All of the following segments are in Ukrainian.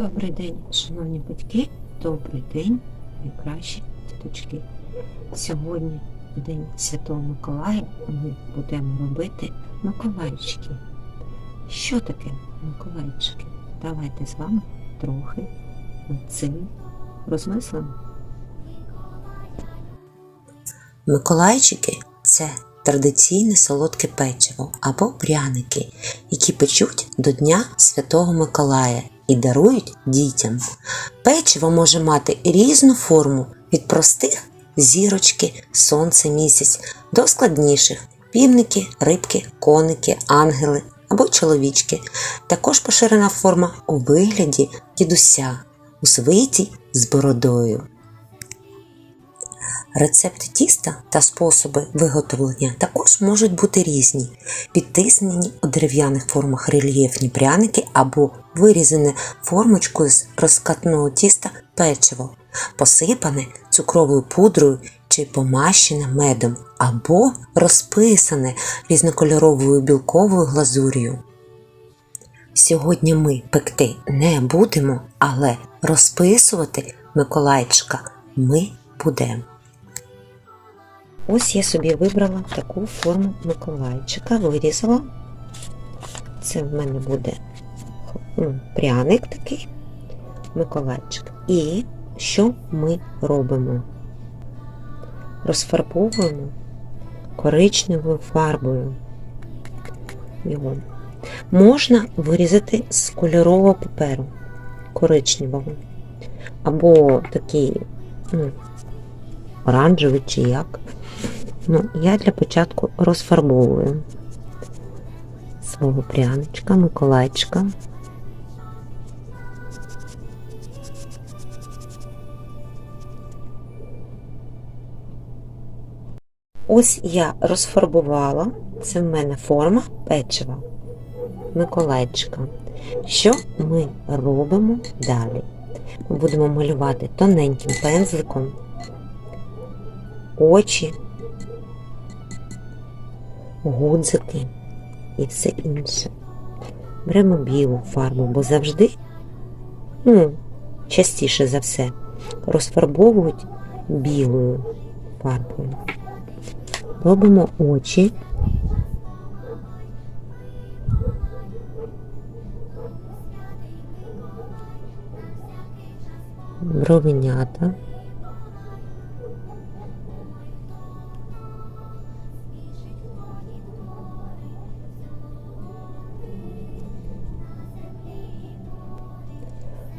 Добрий день, шановні батьки, добрий день, найкращі діточки. Сьогодні, в День Святого Миколая, ми будемо робити Миколайчики. Що таке Миколайчики? Давайте з вами трохи над цим розмислимо. Миколайчики це традиційне солодке печиво або пряники, які печуть до Дня Святого Миколая і дарують дітям. Печиво може мати різну форму від простих зірочки, сонце, місяць до складніших півники, рибки, коники, ангели або чоловічки. Також поширена форма у вигляді дідуся у свиті з бородою. Рецепти тіста та способи виготовлення також можуть бути різні, підтиснені у дерев'яних формах рельєфні пряники або вирізане формочкою з розкатного тіста печиво, посипане цукровою пудрою чи помащене медом, або розписане різнокольоровою білковою глазур'ю. Сьогодні ми пекти не будемо, але розписувати Миколайчика ми будемо. Ось я собі вибрала таку форму Миколайчика, вирізала. Це в мене буде ну, пряник такий Миколайчик. І що ми робимо? Розфарбовуємо коричневою фарбою його. Можна вирізати з кольорового паперу коричневого. Або такий ну, оранжевий чи як. Ну, я для початку розфарбовую свого пряничка, Миколайчика. Ось я розфарбувала, це в мене форма печива Миколайчика. Що ми робимо далі? Ми будемо малювати тоненьким пензликом очі, гудзики і все інше. Беремо білу фарбу, бо завжди, ну, частіше за все, розфарбовують білою фарбою. Робимо очі. Бровенята.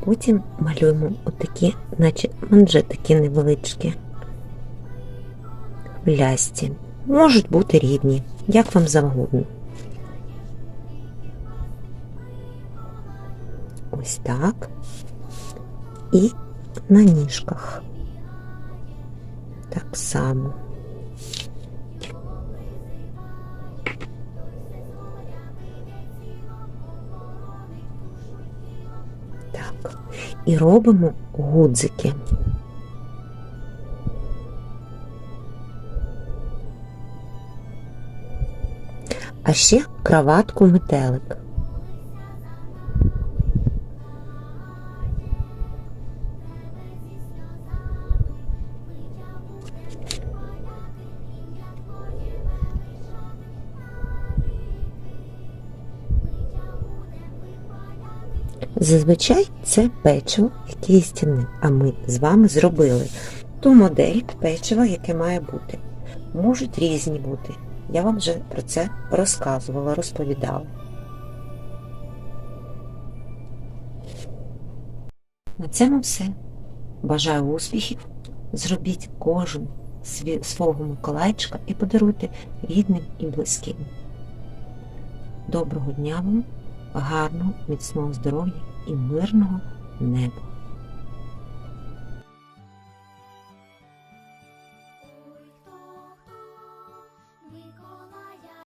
Потім малюємо отакі, наче манжетики невеличкі, хвилясті. Можуть бути рівні, як вам завгодно. Ось так. І на ніжках. Так само. Так. І робимо гудзики. А ще краватку метелик. Зазвичай це печиво, яке їстівне, а ми з вами зробили ту модель печива, яке має бути. Можуть різні бути. Я вам вже про це розказувала, розповідала. На цьому все. Бажаю успіхів. Зробіть кожен свого Миколайчика і подаруйте рідним і близьким. Доброго дня вам, гарного, міцного здоров'я і мирного неба.